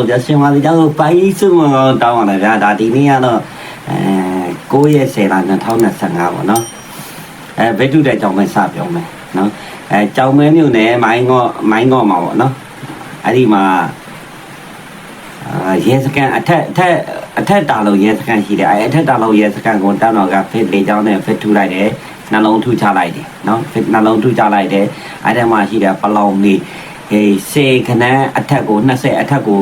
လို့ပြရှင်ပါစီကျောင်းကိုပိုင်းစုမတောင်းရတယ်ဗျာဒါဒီနေ့ကတော့အဲ9ရက်10လ2025ပေါ့နော်အဲဘက်တုတဲ့ကျောင်းပဲစပြောမယ်နော်အဲကျောင်းမဲမြို့နယ်မိုင်းငေါ့မိုင်းငေါ့မှာပေါ့နော်အဲ့ဒီမှာအာရဲစကန်အထက်အထက်အထက်တာလုံးရဲစကန်ရှိတယ်အဲအထက်တာလုံးရဲစကန်ကိုတန်းတော်ကဖစ်လေးကျောင်းနဲ့ဖစ်ထူလိုက်တယ်နှလုံးထုချလိုက်တယ်နော်ဖစ်နှလုံးထုချလိုက်တယ်အဲ့ဒီမှာရှိတဲ့ပလောင်လေးအေးစေခနန်းအထက်ကို20အထက်ကို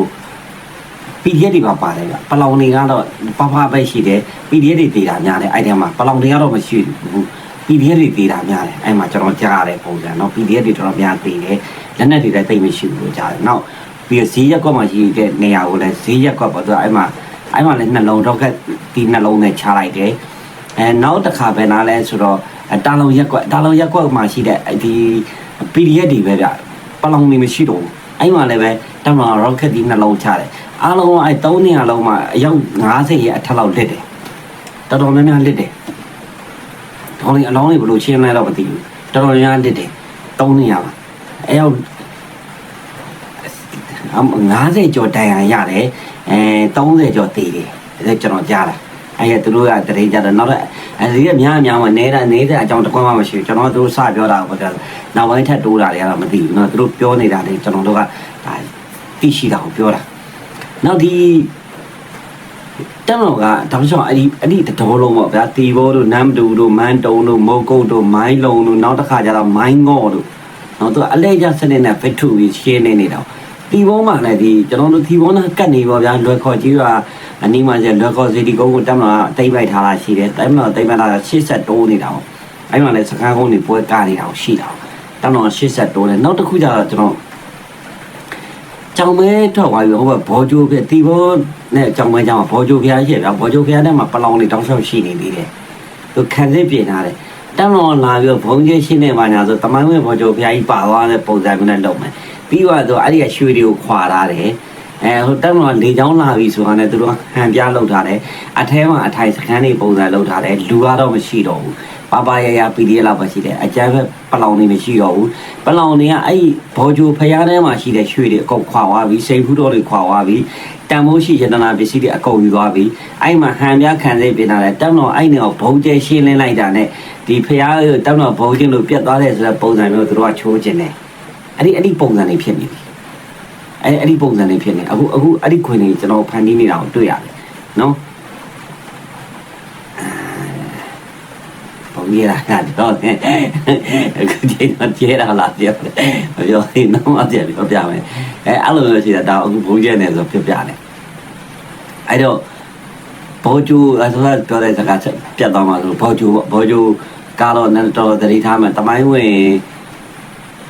PDF တွေပါပါတယ်ဗျပလောင်တွေကတော့ပပပဲရှိတယ် PDF တွေတည်တာများတယ်အဲ့ဒီမှာပလောင်တွေကတော့မရှိဘူး PDF တွေတည်တာများတယ်အဲ့မှာကျွန်တော်ကြားရတဲ့ပုံစံเนาะ PDF တွေတော်တော်များတည်တယ်လက်နက်တွေလည်းသိပ်မရှိဘူးလို့ကြားတယ်နောက်ပြီးဈေးရက်ကွက်မှာရှိတဲ့နေရာကိုလည်းဈေးရက်ကွက်ပေါ့သူကအဲ့မှာအဲ့မှာလည်းနှလုံးတော့ကဒီနှလုံးနဲ့ချလိုက်တယ်အဲနောက်တစ်ခါပဲနားလဲဆိုတော့တာလုံရက်ကွက်တာလုံရက်ကွက်မှာရှိတဲ့ဒီ PDF တွေပဲဗျပလောင်တွေမရှိတော့ဘူး အဲ့မှာလည်းပဲတမန် rocket ဒီနှလုံးချတယ်အားလုံးအဲ့3နေရာလုံးမှာအယောက်90ရဲ့အထက်လောက်လစ်တယ်တော်တော်များများလစ်တယ်တော်လေးအလောင်းလေးဘယ်လိုရှင်းလဲတော့မသိဘူးတော်တော်များများလစ်တယ်3နေရာမှာအဲ့ရောက်အ90ကျော်တန်ရရတယ်အဲ30ကျော်တည်တယ်ဒါကျွန်တော်ကြားတာ အဲ့ရသူတို့ကတရေကြတယ်နောက်တော့အဲ့ဒီကများများမှာနေတာနေတဲ့အကြောင်းတကွမှမရှိဘူးကျွန်တော်တို့စပြောတာပေါ့ကြာနောက်ပိုင်းထပ်တိုးတာတွေကတော့မသိဘူးနော်သူတို့ပြောနေတာတွေကျွန်တော်တို့ကဒါသိရှိတာကိုပြောတာနောက်ဒီတမတော်ကဒါဆိုအဲ့ဒီအဲ့ဒီတဘောလုံးပေါ့ဗျာတီဘောတို့နမ်တူတို့မန်တုံတို့မုတ်ကုတ်တို့မိုင်းလုံတို့နောက်တစ်ခါကျတော့မိုင်းငေါ့တို့နောက်သူအလဲကျစနစ်နဲ့ဖက်ထူပြီးရှင်းနေနေတာ တီဘောမှာလည်းဒီကျွန်တော်တို့တီဘောနဲ့ကတ်နေပေါ့ဗျာလွယ်ခေါ်ကြီးကအနီးမှာကျလွယ်ခေါ်စီတီကုန်းကိုတမလို့အသိမ့်ပိုက်ထားတာရှိတယ်တမလို့အသိမ့်ပိုက်ထားတာ80တိုးနေတာပေါ့အဲ့မှာလည်းစကားကုန်းတွေပွဲကားနေတာကိုရှိတာတမလို့80တိုးတယ်နောက်တစ်ခုကျတော့ကျွန်တော်ကြောင်မဲထွက်သွားပြီဟိုဘက်ဘောဂျိုပြတီဘောနဲ့ကြောင်မဲကြောင်ဘောဂျိုဖျားရှိတယ်ဗျဘောဂျိုဖျားထဲမှာပလောင်လေးတောင်းလျှောက်ရှိနေသေးတယ်သူခံစစ်ပြင်ထားတယ် တမ်းတော်လာပြီးဘုံကျင်းရှင်းနေပါညာဆိုတမိုင်းဝင်ဘောဂျိုဖျားကြီးပါသွားတဲ့ပုံစံမျိုးနဲ့လုပ်မယ်ပြီးတော့သူအဲ့ဒီကရွှေတွေကိုခွာထားတယ်အဲဟိုတမ်းတော်လေချောင်းလာပြီဆိုတာနဲ့သူတို့ဟန်ပြလုပ်ထားတယ်အထဲမှာအထိုင်စခန်းတွေပုံစံလုပ်ထားတယ်လူကတော့မရှိတော့ဘူး ပပရရ PDF လောက်ပဲရှိတယ်အကြမ်းဖက်ပလောင်တွေမရှိတော့ဘူးပလောင်တွေကအဲ့ဘောဂျိုဖျားထဲမှာရှိတဲ့ရွှေတွေအကုန်ခွာသွားပြီစိန်ဖူးတော်တွေခွာသွားပြီတန်မိုးရှိယတနာပစ္စည်းတွေအကုန်ယူသွားပြီအဲ့မှာဟန်ပြခံစိတ်ပြင်လာတယ်တောင်းတော်အဲ့နေတော့ဘုံကျဲရှင်းလင်းလိုက်တာနဲ့ဒီဖျားတောင်းတော်ဘုံကျင်းလို့ပြတ်သွားတယ်ဆိုတဲ့ပုံစံမျိုးသူတို့ကချိုးခြင်းတယ်အဲ့ဒီအဲ့ဒီပုံစံတွေဖြစ်နေပြီအဲ့အဲ့ဒီပုံစံတွေဖြစ်နေအခုအခုအဲ့ဒီခွင်တွေကျွန်တော်ဖန်တီးနေတာကိုတွေ့ရတယ်နော် ပုံရတာကတော့အခုချိန်တော့ကျဲတာလားပြောပြောနေတော့မှပြောပြောပြမယ်အဲအဲ့လိုမျိုးရှိတာဒါအခုဘုံကျဲနေဆိုပြောပြတယ်အဲ့တော့ဘောကျူအဆိုတော့ပြောတဲ့စကားပြတ်သွားမှာဆိုဘောကျူဘောကျူကားတော့တော်တတိထားမယ်တမိုင်းဝင်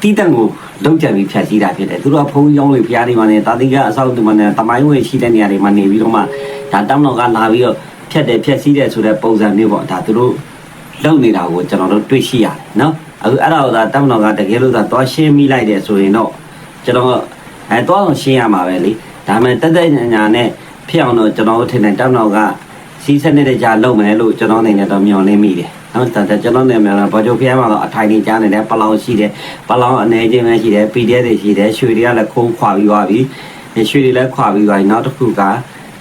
တီးတန့်ကိုလုံးကြံပြီးဖြတ်စည်းတာဖြစ်တယ်သူတို့ကဖုံးရောင်းလို့ဖျားနေမှနေတာတိကအဆောက်ဒီမှနေတမိုင်းဝင်ရှိတဲ့နေရာတွေမှာနေပြီးတော့မှဒါတောင်းတော့ကလာပြီးတော့ဖြတ်တယ်ဖြတ်စည်းတယ်ဆိုတဲ့ပုံစံမျိုးပေါ့ဒါသူတို့ လုံနေတာကိုကျွန်တော်တို့တွေ့ရှိရတယ်နော်အခုအဲ့ဒါကိုသာတပ်မတော်ကတကယ်လို့သာသွားရှင်းမိလိုက်တယ်ဆိုရင်တော့ကျွန်တော်အဲသွားအောင်ရှင်းရမှာပဲလေဒါပေမဲ့တက်တက်ညာညာနဲ့ဖြစ်အောင်တော့ကျွန်တော်တို့ထင်တယ်တပ်မတော်ကစီးစနစ်တကျလုပ်မယ်လို့ကျွန်တော်အနေနဲ့တော့မျှော်လင့်မိတယ်နော်ဒါကျွန်တော်နေမှာဘာကြိုဖျားမှာတော့အထိုင်နေကြားနေတယ်ပလောင်ရှိတယ်ပလောင်အနေချင်းပဲရှိတယ် PDF တွေရှိတယ်ရွှေတွေကလည်းခိုးခွာပြီးသွားပြီရွှေတွေလည်းခွာပြီးသွားပြီနောက်တစ်ခုက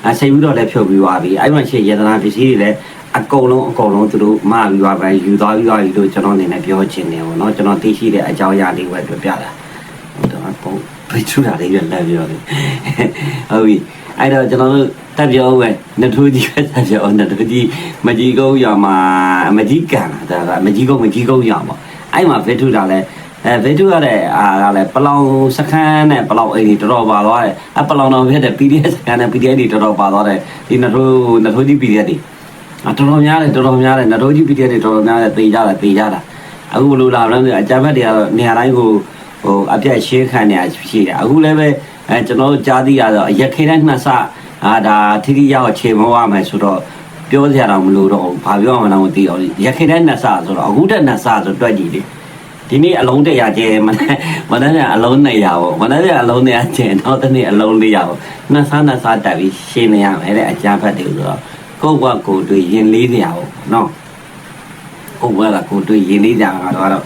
အစိမ်ပြီးတော့လည်းဖြုတ်ပြီးသွားပြီအဲ့မှာရှိရတနာပစ္စည်းတွေလည်း အကုန်လုံးအကုန်လုံးသူတို့မပြီးသွားပဲယူသွားပြီးသွားပြီလို့ကျွန်တော်အနေနဲ့ပြောချင်တယ်ပေါ့နော်ကျွန်တော်သိရှိတဲ့အကြောင်းအရာလေးပဲပြောပြတာဟိုတော့ပုံပြချူတာလေးပဲလက်ပြောတယ်ဟုတ်ပြီအဲ့တော့ကျွန်တော်တို့တက်ပြောဦးပဲနှစ်ထိုးကြီးပဲတက်ပြောနှစ်ထိုးကြီးမကြီးကုန်းရွာမှာမကြီးကန်တာဒါကမကြီးကုန်းမကြီးကုန်းရွာပေါ့အဲ့မှာဗေထုတာလဲအဲဗေထုရတဲ့အာကလည်းပလောင်စခန်းနဲ့ပလောင်အိမ်ကြီးတော်တော်ပါသွားတယ်အပလောင်တော်ဖြစ်တဲ့ PDF စခန်းနဲ့ PDF တွေတော်တော်ပါသွားတယ်ဒီနှစ်ထိုးနှစ်ထိုးကြီး PDF တွေ အတော်တော်များတယ်တော်တော်များတယ်နတော်ကြီး PDF တွေတော်တော်များတယ်တေးကြတာတေးကြတာအခုဘလို့လာလဲအကြမ်းဖက်တွေကတော့နေရာတိုင်းကိုဟိုအပြတ်ရှင်းခံနေရရှိတယ်အခုလည်းပဲအဲကျွန်တော်တို့ကြားသိရတော့ရက်ခေတိုင်းနှစ်ဆအာဒါထိထိရောက်ခြေမဝမယ်ဆိုတော့ပြောစရာတော့မလိုတော့ဘူးဘာပြောမှလည်းမသိတော့ဘူးရက်ခေတိုင်းနှစ်ဆဆိုတော့အခုတက်နှစ်ဆဆိုတွက်ကြည့်လေဒီနေ့အလုံးတရာကျဲမနေ့မနေ့ကအလုံး200ပေါ့မနေ့ကအလုံး200ကျဲတော့ဒီနေ့အလုံး400ပေါ့နှစ်ဆနှစ်ဆတက်ပြီးရှင်းနေရမယ်တဲ့အကြမ်းဖက်တွေဆိုတော့ ကိုယ့်ဘဝကိုယ်တွေ့ရင်လေးစရာပေါ့နော်ကိုယ့်ဘဝကကိုယ်တွေ့ရင်လေးစရာကတော့အဲ့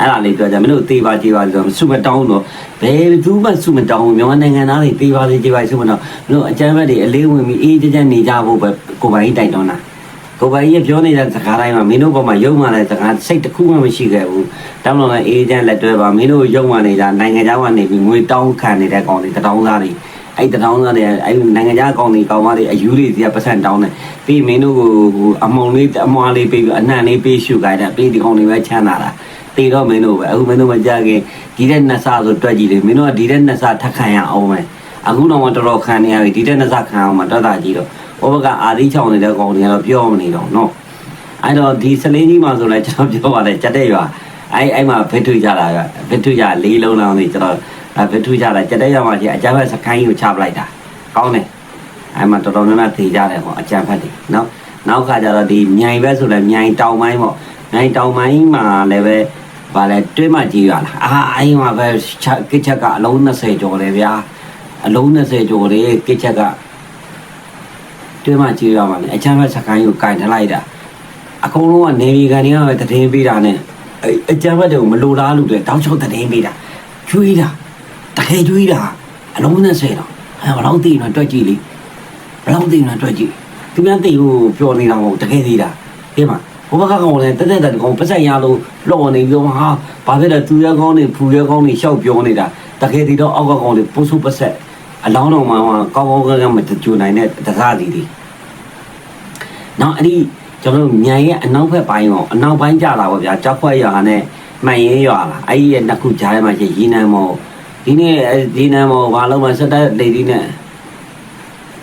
အဲ့ဒါလေးပြောကြမင်းတို့သေးပါကြည်ပါဆိုတော့စုမတောင်းတော့ဘယ်သူမှစုမတောင်းဘူးမြန်မာနိုင်ငံသားတွေသေးပါစေကြည်ပါစုမတောင်းမင်းတို့အကြမ်းဖက်တွေအလေးဝင်ပြီးအေးကြကြနေကြဖို့ပဲကိုပိုင်တိုက်တွန်းတာကိုပိုင်ကြီးပြောနေတဲ့စကားတိုင်းမှာမင်းတို့ဘက်မှာရုံမှတဲ့စကားစိတ်တစ်ခုမှမရှိခဲ့ဘူးတောင်းတော့လည်းအေးကြလက်တွဲပါမင်းတို့ရုံမှနေတာနိုင်ငံခြားကနေပြီးငွေတောင်းခံနေတဲ့ကောင်တွေတောင်းသားတွေ အဲ့တောင်းသားတွေအဲ့နိုင်ငံခြားကောင်တွေကောင်မတွေအယူတွေစီကပတ်စံတောင်းတယ်ပြီးမင်းတို့ကိုအမုံလေးအမွားလေးပေးပြီးအနှံ့လေးပေးရှုခိုင်းတယ်ပြီးဒီကောင်တွေပဲချမ်းသာတာတေတော့မင်းတို့ပဲအခုမင်းတို့မကြခင်ဒီတဲ့နှစ်ဆဆိုတွက်ကြည့်လေမင်းတို့ကဒီတဲ့နှစ်ဆထပ်ခံရအောင်မယ်အခုတော့မတော်တော်ခံနေရပြီဒီတဲ့နှစ်ဆခံအောင်မတော်တာကြီးတော့ဘဘကအာသီးချောင်းနေတဲ့ကောင်တွေကတော့ပြောမနေတော့နော်အဲ့တော့ဒီစလင်းကြီးမှာဆိုလဲကျွန်တော်ပြောပါတယ်ကြက်တဲ့ရွာအဲ့အဲ့မှာဖက်ထွကြတာကဖက်ထွကြလေးလုံးလောင်းနေကျွန်တော် ဖက်ထွကြတာကြက်တဲ့ရွာမှာကြီးအကြမ်းဖက်စကိုင်းကိုချပလိုက်တာကောင်းတယ်အဲ့မှာတော်တော်များများထေကြတယ်ဟောအကြမ်းဖက်တွေနော်နောက်ခါကျတော့ဒီမြိုင်ဘက်ဆိုလဲမြိုင်တောင်ပိုင်းပေါ့မြိုင်တောင်ပိုင်းမှာလည်းပဲဗာလဲတွေးမှကြည့်ရလားအာအိမ်မှာပဲကစ်ချက်ကအလုံး20ကျော်တယ်ဗျာအလုံး20ကျော်တယ်ကစ်ချက်ကတွေးမှကြည့်ရမှာလေအချမ်းဘက်စကိုင်းကိုကင်ထလိုက်တာအကုန်လုံးကနေပြည်ကန်တွေကပဲတည်င်းပေးတာနဲ့အချမ်းဘက်တွေကိုမလိုလားလို့တဲ့တောက်ချောက်တည်င်းပေးတာကျွေးတာ တခဲကျွေးတာအလုံး20တော့အဲဘယ်လောက်သိနေတွက်ကြည့်လေဘယ်လောက်သိနေတွက်ကြည့်သူများသိကိုပြောနေတာမဟုတ်တခဲသေးတာဒီမှာဘဘကကောင်လည်းတက်တက်တက်ကောင်ပတ်ဆက်ရလို့လော်နေပြောဟာဘာဖြစ်လဲသူရကောင်းနေဖူရကောင်းနေရှောက်ပြောနေတာတကယ်ဒီတော့အောက်ကကောင်တွေပုစုပတ်ဆက်အလောင်းတော်မှာကောင်းကောင်းကမကြိုနိုင်တဲ့တကားစီတွေနောက်အဲ့ဒီကျွန်တော်တို့မြိုင်ရဲ့အနောက်ဘက်ပိုင်းရောအနောက်ပိုင်းကြလာပါဗျာကြောက်ခွက်ရွာနဲ့မှန်ရင်ရွာလာအဲ့ဒီရဲ့နှစ်ခုကြားထဲမှာရှိရင်းနှံမော ဒီနေ့ဒီနံမောဘာလို့မှစက်တက်လေဒီနဲ့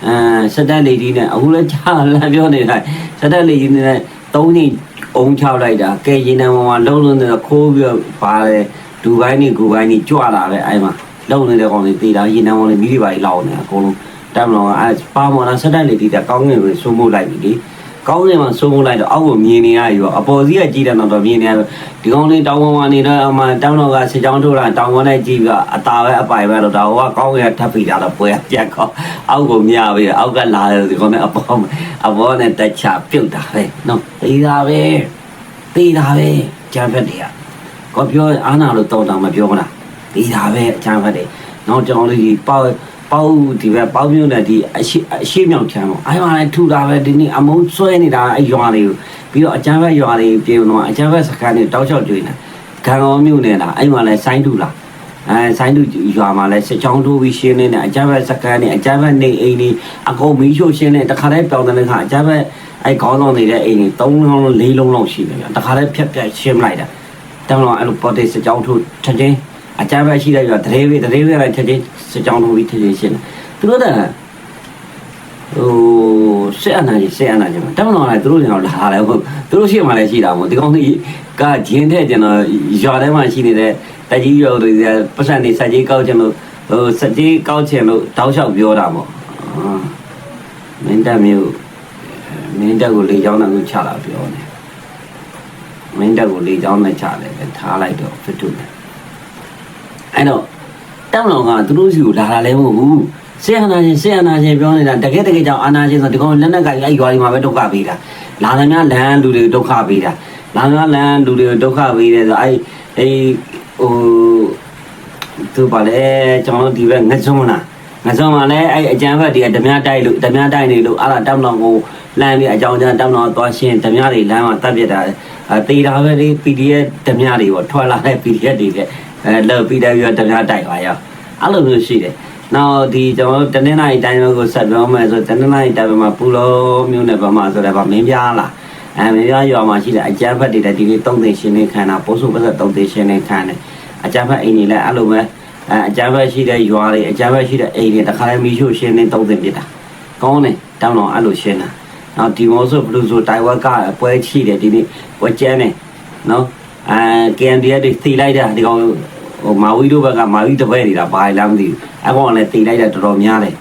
အဲစက်တက်လေဒီနဲ့အခုလည်းကြားလာပြောနေတာစက်တက်လေဒီနဲ့သုံးနှစ်အုံချောက်လိုက်တာကဲရင်နံပေါ်မှာလုံးလုံးနဲ့ခိုးပြီးပါတယ်ဒူဘိုင်းနေဂူဘိုင်းနေကြွလာပဲအဲ့မှာလုံးနေတဲ့ကောင်တွေတေးတာရင်နံပေါ်လေးမိတွေပါလောက်နေအကုန်လုံးတမ်းတော့အဲ့ပါမော်လာဆက်တက်လေးတီးတာကောင်းငယ်ပဲစိုးမိုးလိုက်ပြီလေ ကောင်းငယ်မှာစိုးမိုးလိုက်တော့အောက်ကိုမြင်နေရရောအပေါ်စီးကကြည့်တယ်တော့မြင်နေရဒီကောင်လေးတောင်ပေါ်မှာနေတော့အမှတောင်တော်ကစစ်ကြောင်းထိုးတာတောင်ပေါ်နဲ့ကြည့်ပြီးအသာပဲအပိုင်ပဲတော့ဒါဟိုကကောင်းငယ်ထပ်ပြီးတာတော့ပွဲပြတ်ကောအောက်ကိုမြပြီအောက်ကလာတယ်ဒီကောင်နဲ့အပေါ်အပေါ်နဲ့တက်ချပြုတ်တာပဲနော်တေးတာပဲတေးတာပဲကြံဖက်တွေကကောပြောအာနာလို့တောင်းတာမပြောလားတေးတာပဲအချမ်းဖက်တွေနောက်ကြောင်လေးကြီးပေါ့ ပေါက်ဒီဘက်ပေါက်မြုံနဲ့ဒီအရှိအရှိမြောင်ချမ်းပေါ့အဲ့မှာလည်းထူတာပဲဒီနေ့အမုန်းဆွဲနေတာအဲ့ရွာတွေကိုပြီးတော့အချမ်းဘက်ရွာတွေပြေတော့အချမ်းဘက်စကန်တွေတောက်လျှောက်ကျွေးနေတာခံတော်မြုံနေတာအဲ့မှာလည်းဆိုင်းထူလာအဲဆိုင်းထူရွာမှာလည်းစချောင်းထိုးပြီးရှင်းနေတာအချမ်းဘက်စကန်တွေအချမ်းဘက်နေအိမ်တွေအကုန်မီးရှို့ရှင်းနေတခါတည်းပြောင်းတဲ့ခါအချမ်းဘက်အဲ့ခေါင်းဆောင်နေတဲ့အိမ်တွေ၃လုံး၄လုံးလောက်ရှိတယ်ဗျတခါတည်းဖြတ်ဖြတ်ရှင်းလိုက်တာတောင်းတော့အဲ့လိုပေါ်တေးစချောင်းထိုးချက်ချင်း အချမ်းဘက်ရှိတဲ့ရွာတရေဝေးတရေဝေးလိုက်ချက်ချင်းစကြောင်းလို့ပြီးထည့်ရှင်းတယ်သူတို့ကဟိုဆက်အနာကြီးဆက်အနာကြီးမှာတောင်းတော့လည်းသူတို့ကျွန်တော်လာတယ်ဟုတ်သူတို့ရှိမှလည်းရှိတာမို့ဒီကောင်းကြီးကဂျင်းတဲ့ကျွန်တော်ရွာထဲမှာရှိနေတဲ့တကြီးရွာတွေပတ်စံနေစက်ကြီးကောက်ချင်လို့ဟိုစက်ကြီးကောက်ချင်လို့တောက်လျှောက်ပြောတာပေါ့မင်းတက်မျိုးမင်းတက်ကိုလေချောင်းနဲ့ကိုချလာပြောနေမင်းတက်ကိုလေချောင်းနဲ့ချတယ်ထားလိုက်တော့ဖစ်ထုတယ် အဲ့တော့တောင်းတော်ကသူတို့စီကိုလာတာလည်းမဟုတ်ဘူးဆေးအာနာရှင်ဆေးအာနာရှင်ပြောနေတာတကယ်တကယ်ကြောင့်အာနာရှင်ဆိုဒီကောင်လက်နက်ကကြီးအဲ့ရွာဒီမှာပဲဒုက္ခပေးတာလာသမျှလမ်းလူတွေဒုက္ခပေးတာလာသမျှလမ်းလူတွေဒုက္ခပေးတယ်ဆိုအဲ့အဲ့ဟိုသူပါလေကျွန်တော်ဒီဘက်ငစုံလားငစုံမှာလည်းအဲ့အကြမ်းဖက်တွေကဓမြတိုက်လို့ဓမြတိုက်နေလို့အဲ့ဒါတောင်းတော်ကိုလမ်းပြီးအကြောင်းကြားတောင်းတော်သွားရှင်းဓမြတွေလမ်းမှာတက်ပြစ်တာအဲတေးတာပဲလေ PDF ဓမြတွေပေါ့ထွက်လာတဲ့ PDF တွေတဲ့ အဲလောက်ပြီးတော့ဓမြတိုက်ပါရောအဲ့လိုမျိုးရှိတယ်နောက်ဒီကျွန်တော်တနင်္လာရီတိုင်းကိုဆက်ပြောမယ်ဆိုတနင်္လာရီတိုင်းမှာပူလုံးမျိုးနဲ့ဗမာဆိုတော့ဗမင်းပြားလားအဲမင်းပြားရွာမှာရှိတဲ့အကြမ်းဖက်တွေဒီနေ့သုံးသိရှင်းနေခံတာပိုးစုပတ်သက်သုံးသိရှင်းနေခံတယ်အကြမ်းဖက်အိမ်တွေလည်းအဲ့လိုပဲအဲအကြမ်းဖက်ရှိတဲ့ရွာတွေအကြမ်းဖက်ရှိတဲ့အိမ်တွေတခါလဲမီးရှို့ရှင်းနေသုံးသိပြစ်တာကောင်းတယ်တောင်းတော့အဲ့လိုရှင်းတာနောက်ဒီမောဆိုဘလူးဆိုတိုင်ဝက်ကပွဲချိတယ်ဒီနေ့ပွဲကျန်းတယ်နော် အဲ KNDF တွေသိလိုက်တာဒီကောင်ဟိုမာဝီတို့ဘက်ကမာဝီတပည့်နေတာဘာလဲမသိဘူးအကောင်ကလည်းတိလိုက်တာတော်တော်များတယ်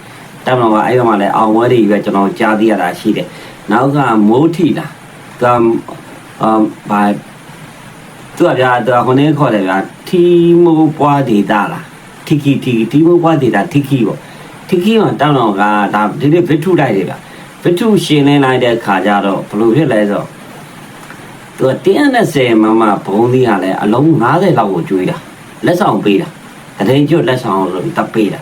တမန်တော်ကအဲ့ဒီမှာလည်းအောင်ဝဲတွေပဲကျွန်တော်ကြားသိရတာရှိတယ်နောက်ကမိုးထီလားကမ်အမ်ဘာသူကဗျာသူကခொနေခေါ်တယ်ဗျာထီမိုးပွားဒေတာလားထီခီထီထီမိုးပွားဒေတာထီခီပေါ့ထီခီကတောင်းတော်ကဒါဒီနေ့ဗစ်ထုလိုက်တယ်ဗျာဗစ်ထုရှင်နေလိုက်တဲ့ခါကျတော့ဘယ်လိုဖြစ်လဲဆိုတော့ သူက120မမဘုံသီးကလည်းအလုံး90လောက်ကိုကျွေးတာလက်ဆောင်ပေးတာတရင်ကျွတ်လက်ဆောင်ဆိုပြီးတပ်ပေးတာ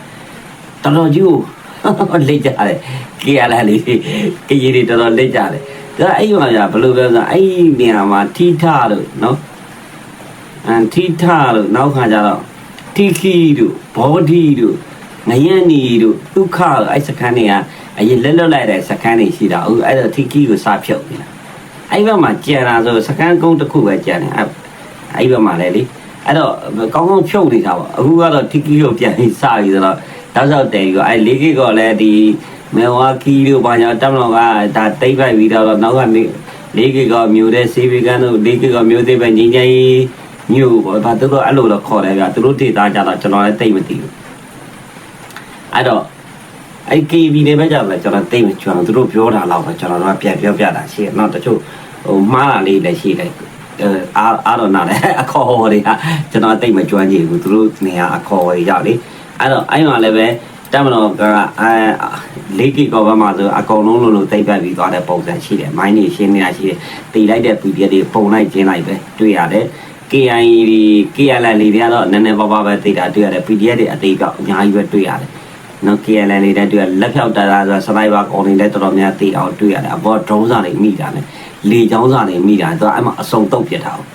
တော်တော်ကြီးကိုလက်ကြတယ်ကြည်ရလာလေကြည်ရည်တော်တော်လက်ကြတယ်ဒါအဲ့မှာじゃဘယ်လိုပြောဆိုအဲ့ဒီနေရာမှာထိထလို့နော်အန်ထိထလို့နောက်ခါကျတော့ထိခီတို့ဘောဓီတို့ငရန်နီတို့ဒုက္ခတို့အဲ့စခန်းတွေကအရင်လက်လွတ်လိုက်တဲ့စခန်းတွေရှိတာအခုအဲ့တော့ထိခီကိုစဖြုတ်နေတာ အဲ့ဘက်မှာကြံတာဆိုစခန်းကုန်းတစ်ခုပဲကြံတယ်အဲ့အဲ့ဘက်မှာလည်းလေအဲ့တော့ကောင်းကောင်းဖြုတ်နေတာပေါ့အခုကတော့ထိခီကိုပြန်ပြီးစပြီဆိုတော့တောက်လျှောက်တယ်ကြီးကအဲ့လေးကီကလည်းဒီမေဝါကီတို့ဘာညာတက်မလို့ကဒါတိတ်ပိုက်ပြီးတော့နောက်ကနေလေးကီကမျိုးတဲ့စေဘီကန်တို့လေးကီကမျိုးသေးပဲငင်းငယ်ကြီးမြို့ပေါ့ဒါသူတို့အဲ့လိုတော့ခေါ်တယ်ဗျသူတို့ဒေတာကြတော့ကျွန်တော်လည်းတိတ်မသိဘူးအဲ့တော့ အဲ့ KB တွေပဲကြတယ်ကျွန်တော်တိတ်မကျွမ်းသူတို့ပြောတာတော့ပဲကျွန်တော်တို့ကပြန်ပြောပြတာရှိတယ်နောက်တချို့ဟိုမှားတာလေးလည်းရှိတယ်အဲအားအားတော့နားတယ်အခေါ်ဟော်တွေကကျွန်တော်တိတ်မကျွမ်းကြည့်ဘူးသူတို့နေရာအခေါ်ဟော်တွေရောက်လေအဲ့တော့အဲ့မှာလည်းပဲတမတော်ကအဲလေးကီကောဘမှာဆိုအကောင်လုံးလုံးလုံးတိတ်ပတ်ပြီးသွားတဲ့ပုံစံရှိတယ်မိုင်းနေရှင်းနေတာရှိတယ်တီလိုက်တဲ့ PDF တွေပုံလိုက်ကျင်းလိုက်ပဲတွေ့ရတယ် KI ဒီ KLL တွေကတော့နည်းနည်းပါးပါးပဲသိတာတွေ့ရတယ် PDF တွေအသေးပြောက်အများကြီးပဲတွေ့ရတယ် နော် KLL တွေလည်းတွေ့ရလက်ဖြောက်တာတာဆိုစနိုက်ပါကောင်းနေတဲ့တော်တော်များသိအောင်တွေ့ရတယ်အပေါ် drone စာတွေမိတာနဲ့လေချောင်းစာတွေမိတာသူကအဲ့မှာအစုံတုတ်ပြထားအောင်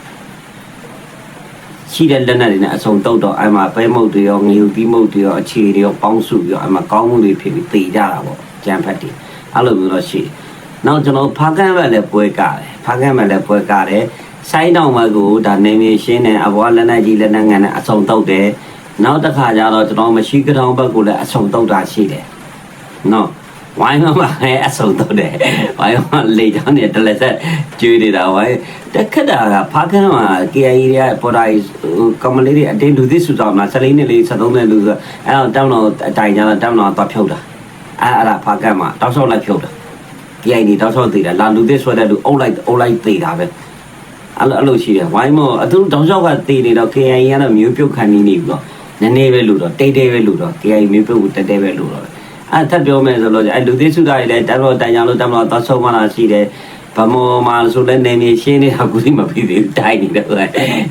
ရှိတဲ့လက်နက်တွေနဲ့အစုံတုတ်တော့အဲ့မှာပဲမုတ်တွေရောငယူပြီးမုတ်တွေရောအခြေတွေရောပေါင်းစုပြီးတော့အဲ့မှာကောင်းမှုတွေဖြစ်ပြီးသိကြတာပေါ့ကြံဖက်တွေအဲ့လိုမျိုးတော့ရှိတယ်နောက်ကျွန်တော်ဖားကန်းဘက်လည်းပွဲကတယ်ဖားကန်းဘက်လည်းပွဲကတယ်ဆိုင်းတောင်ဘက်ကိုဒါနေနေရှင်းနေအဘွားလက်နဲ့ကြီးလက်နဲ့ငန်နဲ့အဆုံတုတ်တယ် နောက်တစ်ခါကျတော့ကျွန်တော်မရှိကတောင်ဘက်ကိုလည်းအဆုံတုတ်တာရှိတယ်နော်ဝိုင်းမမလည်းအဆုံတုတ်တယ်ဝိုင်းမလေချောင်းနေတလက်ဆက်ကျွေးနေတာဝိုင်းတက်ခက်တာကဖားခန်းမှာ KIA တွေကပေါ်တိုင်းကမလေးတွေအတင်းလူသစ်စုဆောင်လာ14နှစ်လေး73နှစ်လူဆိုအဲ့တော့တောင်းတော့အတိုင်ကျတော့တောင်းတော့သွားဖြုတ်တာအဲ့အဲ့ဒါဖားခန်းမှာတောက်ဆောက်လိုက်ဖြုတ်တာ KIA တောက်ဆောက်သေးတာလာလူသစ်ဆွဲတဲ့လူအုပ်လိုက်အုပ်လိုက်သေးတာပဲအဲ့လိုအဲ့လိုရှိတယ်ဝိုင်းမောအသူတောင်လျှောက်ကတည်နေတော့ KI ကတော့မျိုးပြုတ်ခံနေနေပြီတော့ နည်းနည်းပဲလို့တော့တိတ်တိတ်ပဲလို့တော့ KI မျိုးပြုတ်ကိုတက်တက်ပဲလို့တော့အဲ့ထပ်ပြောမယ်ဆိုလို့အဲ့လူသေးစုသားတွေလည်းတတော်တန်ကြလို့တမလို့သွားဆုံးမလာရှိတယ်ဗမောမှာဆိုလည်းနေနေရှင်းနေတာကူစီမပြီးသေးဘူးတိုင်းနေတယ်ဟို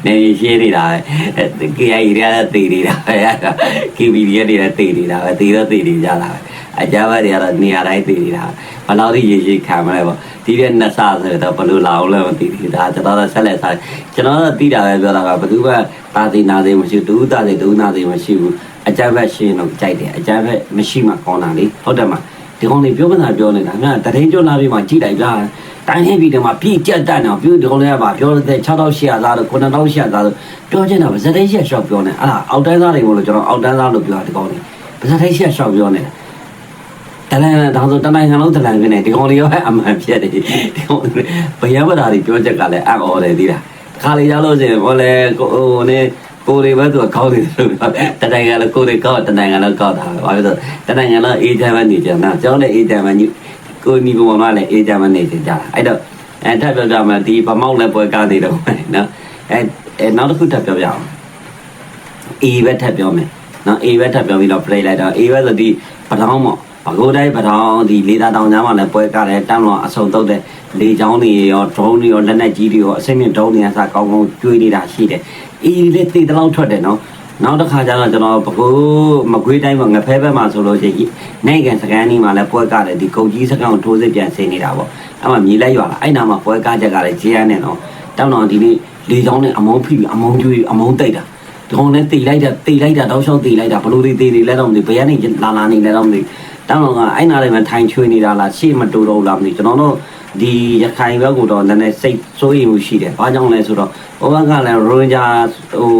နေနေရှင်းနေတာပဲ KI တွေကတည်နေတာပဲ KB တွေကတည်နေတာပဲတည်တော့တည်နေကြတာပဲအကြမ်းတွေကတော့နေရာတိုင်းတည်နေတာဘယ်လောက်ထိရေရှိခံမလဲပေါ့ဒီတဲ့နှစ်ဆဆိုတော့ဘယ်လိုလာအောင်လဲမသိဘူးဒါကျွန်တော်တော့ဆက်လက်စားကျွန်တော်တော့တည်တာပဲပြောတာကဘယ်သူမှ တာသိနာသိမရှိဘူးတူတာသိတူနာသိမရှိဘူးအကြမ်းဖက်ရှင်းတော့ကြိုက်တယ်အကြမ်းဖက်မရှိမှကောင်းတာလေဟုတ်တယ်မဒီကောင်လေးပြောမတာပြောနေတာများတရင်ကျွလာပြီးမှကြည့်လိုက်လားတိုင်းဟင်းပြီးတော့မှပြည့်ကြက်တတ်တော့ပြည့်ဒီကောင်လေးကပါပြောတဲ့6800သားလို့9800သားလို့ပြောချင်တာဗဇက်တိုင်းရှက်ရှော့ပြောနေအဲ့ဒါအောက်တန်းသားတွေမို့လို့ကျွန်တော်အောက်တန်းသားလို့ပြောတာဒီကောင်လေးဗဇက်တိုင်းရှက်ရှော့ပြောနေတာတလန်ဒါဆိုတနိုင်ငံလုံးတလန်ပြနေဒီကောင်လေးရောအမှန်ဖြစ်တယ်ဒီကောင်ဘယံပဒါတွေပြောချက်ကလည်းအံ့ဩတယ်ဒီလား ခါလေရလို့ရှိရင်ဘောလေကိုဟိုနေကိုတွေပဲသူကောင်းတယ်လို့တနိုင်ငံလည်းကိုတွေကောက်တနိုင်ငံလည်းကောက်တာပဲဘာလို့လဲတနိုင်ငံလည်းအေးချမ်းမနေကြတာကျောင်းလည်းအေးချမ်းမညကိုညီကောင်မလည်းအေးချမ်းမနေကြတာအဲ့တော့အဲထပ်ပြောပြမယ်ဒီဗမောက်လည်းပွဲကားနေတော့နော်အဲနောက်တစ်ခုထပ်ပြောပြအောင်အေးပဲထပ်ပြောမယ်နော်အေးပဲထပ်ပြောပြီးတော့ play လိုက်တော့အေးပဲဆိုဒီပထောင်းပေါ့ ပကိုးတိုင်းပထောင်ဒီလေသာတောင်ကြားမှာလည်းပွဲကားတယ်တမ်းလောအဆုံတုတ်တဲ့လေချောင်းတွေရော drone တွေရောလက်နက်ကြီးတွေရောအစိမ့်မြင့် drone တွေကစကောင်းကောင်းကျွေးနေတာရှိတယ်အေးလေတေတလောက်ထွက်တယ်နော်နောက်တစ်ခါကျတော့ကျွန်တော်ပကိုးမကွေးတိုင်းမှာငဖဲဘက်မှာဆိုလို့ရှိရင်နိုင်ငံစကန်နီးမှာလည်းပွဲကားတယ်ဒီကုတ်ကြီးစကန်ကိုထိုးစစ်ပြန်ဆင်းနေတာပေါ့အဲ့မှာမြေလိုက်ရွာလာအဲ့နာမှာပွဲကားချက်ကလည်းဂျီယန်နဲ့နော်တောင်းတော့ဒီနေ့လေချောင်းနဲ့အမုန်းဖိပြီးအမုန်းကျွေးအမုန်းတိတ်တာဒီကောင်နဲ့တေလိုက်တာတေလိုက်တာတောက်လျှောက်တေလိုက်တာဘလို့တွေတေတွေလဲတော့မသိဘယ်ကနေလာလာနေလဲတော့မသိ တောင်းတော့ကအဲ့နာလေးမှာထိုင်ချွေးနေတာလားရှေ့မတူတော့လားမသိကျွန်တော်တို့ဒီရခိုင်ဘက်ကတော့နည်းနည်းစိတ်စိုးရိမ်မှုရှိတယ်။ဘာကြောင့်လဲဆိုတော့ဟိုဘက်ကလည်းရိုဟင်ဂျာဟို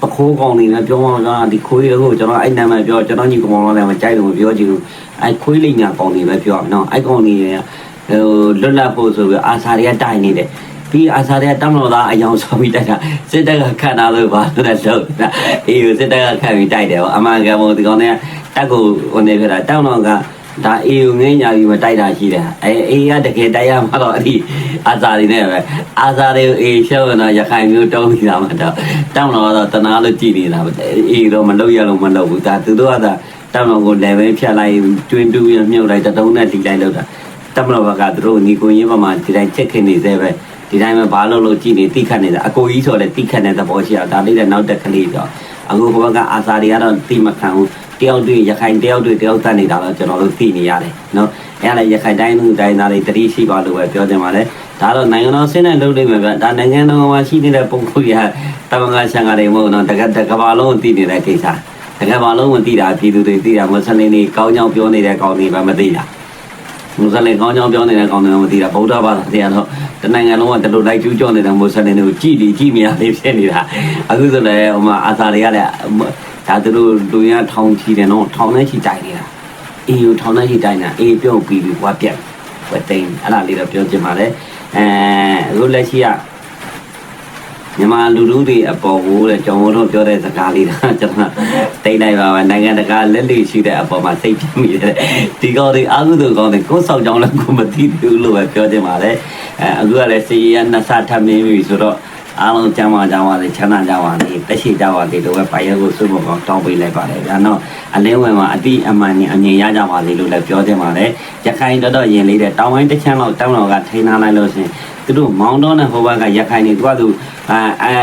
ပခိုးကောင်နေလည်းပြောမှာကဒီခွေးတွေကိုကျွန်တော်အဲ့နာမည်ပြောကျွန်တော်ညီကောင်လည်းမကြိုက်လို့မပြောချင်ဘူး။အဲ့ခွေးလိမ့်ညာကောင်နေပဲပြောနော်အဲ့ကောင်နေဟိုလွတ်လပ်ဖို့ဆိုပြီးအာစာတွေကတိုင်နေတယ်။ပြီးအာစာတွေကတမလို့သားအယောင်ဆောပြီးတိုက်တာစစ်တပ်ကခတ်တာလို့ပါလို့လည်းလုပ်တာအေးစစ်တပ်ကခတ်ပြီးတိုက်တယ်အမှန်ကမို့ဒီကောင်တွေက တက်ကိုဟိုနေပြတာတောင်းတော့ကဒါအေးကိုငင်းညာပြီးမတိုက်တာရှိတယ်အဲအေးကတကယ်တိုက်ရမှာတော့အဲ့ဒီအာစာတွေနဲ့ပဲအာစာတွေအေးရှောင်းတော့ရခိုင်မျိုးတုံးနေတာမှတော့တောင်းတော့တော့တနာလို့ကြည်နေတာပဲအေးတော့မလုပ်ရလို့မလုပ်ဘူးဒါသူတို့ကသာတောင်းတော့ကို level ဖြတ်လိုက်ကျွင်းတူးရမြုပ်လိုက်တတုံးနဲ့တီလိုက်လောက်တာတမလို့ဘကသူတို့ညီကိုရင်းပမာဒီတိုင်းချက်ခင်နေသေးပဲဒီတိုင်းပဲဘာလို့လို့ကြည်နေတိခတ်နေတာအကိုကြီးဆိုလည်းတိခတ်တဲ့သဘောရှိတာဒါလေးလည်းနောက်တက်ကလေးတော့ အခုဘက်ကအာသာတွေကတော့တိမခံဘူးတယောက်တွေ့ရခိုင်တယောက်တွေ့တယောက်တတ်နေတာတော့ကျွန်တော်တို့သိနေရတယ်နော်အဲ့ဒါလည်းရခိုင်တိုင်းလူတိုင်းသားတွေတတိရှိပါလို့ပဲပြောချင်ပါတယ်ဒါတော့နိုင်ငံတော်ဆင်းတဲ့လုပ်နေမှာဗျဒါနိုင်ငံတော်မှာရှိနေတဲ့ပုံကိုရတမန်ကဆန်ကတွေမဟုတ်တော့တကတကဘာလုံးသိနေတဲ့ကိစ္စတကဘာလုံးမသိတာပြည်သူတွေသိတာမွတ်စလင်တွေကောင်းကြောင်ပြောနေတဲ့ကောင်းတွေပဲမသိတာ မွတ်စလင်ကောင်းကြောင်းပြောနေတဲ့ကောင်းတယ်မသိတာဗုဒ္ဓဘာသာတရားတော့တနိုင်ငံလုံးကတလူလိုက်ကျူးကျော်နေတဲ့မွတ်စလင်တွေကိုကြည်ဒီကြည်မြရလေးဖြစ်နေတာအခုဆိုလည်းဟိုမှာအာသာတွေကလည်းဒါသူတို့လူရထောင်ချီတယ်နော်ထောင်နဲ့ချီတိုင်နေတာအေးယူထောင်နဲ့ချီတိုင်တာအေးပြုတ်ပြီးပြီးဘွားပြက်ဘွားတိန်အဲ့ဒါလေးတော့ပြောချင်ပါတယ်အဲအခုလက်ရှိက မြန်မာလူလူတွေအပေါ်ကိုတဲ့ကျွန်တော်တို့ပြောတဲ့စကားလေးတော့ကျွန်တော်တိတ်လိုက်ပါမယ်နိုင်ငံတကာလက်လိရှိတဲ့အပေါ်မှာစိတ်ပြင်းမိတယ်ဒီကောတွေအာဟုသူကောတွေကိုယ်ဆောင်ကြောင်းလည်းကိုမသိဘူးလို့ပဲပြောချင်ပါတယ်အဲအခုကလည်းစီရနှစ်ဆထပ်မင်းပြီဆိုတော့ အားလုံးကျမ်းမာကြပါစေချမ်းသာကြပါစေတက်ရှိကြပါစေလို့ပဲပါရဲကိုစုဖို့ကောင်းတောင်းပေးလိုက်ပါတယ်ဗျာနော်အလင်းဝင်မှာအတိအမှန်နဲ့အမြင်ရကြပါစေလို့လည်းပြောချင်ပါတယ်ရခိုင်တော်တော်ရင်လေးတဲ့တောင်းဝိုင်းတစ်ချမ်းလောက်တောင်းတော်ကထိန်းထားလိုက်လို့ရှင်သူတို့မောင်းတော့နဲ့ဟိုဘက်ကရခိုင်နေသူကသူအဲအဲ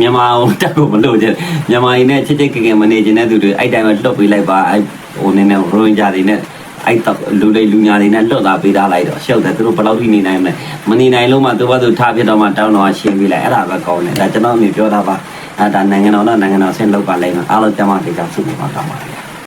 မြန်မာတက်ကိုမလို့ချင်မြန်မာရင်းနဲ့ချစ်ချစ်ကင်ကင်မနေချင်တဲ့သူတွေအဲ့တိုင်းပဲလွတ်ပေးလိုက်ပါအဲ့ဟိုနေနဲ့ရိုဟင်ဂျာတွေနဲ့ အဲ့တော့လူလေးလူညာတွေနဲ့လွတ်လာပေးထားလိုက်တော့ရှုပ်တယ်သူတို့ဘယ်လောက်ထိနေနိုင်မလဲမနေနိုင်လို့မှသူဘာသူထားပြတော့မှတောင်းတော့ရှင်းပြီးလိုက်အဲ့ဒါပဲကောင်းတယ်ဒါကျွန်တော်အမြင်ပြောတာပါအဲ့ဒါနိုင်ငံတော်တော့နိုင်ငံတော်ဆင်းလောက်ပါလိမ့်မယ်အားလုံးကျမတေချာစုဖို့ပါတောင်းပါတယ်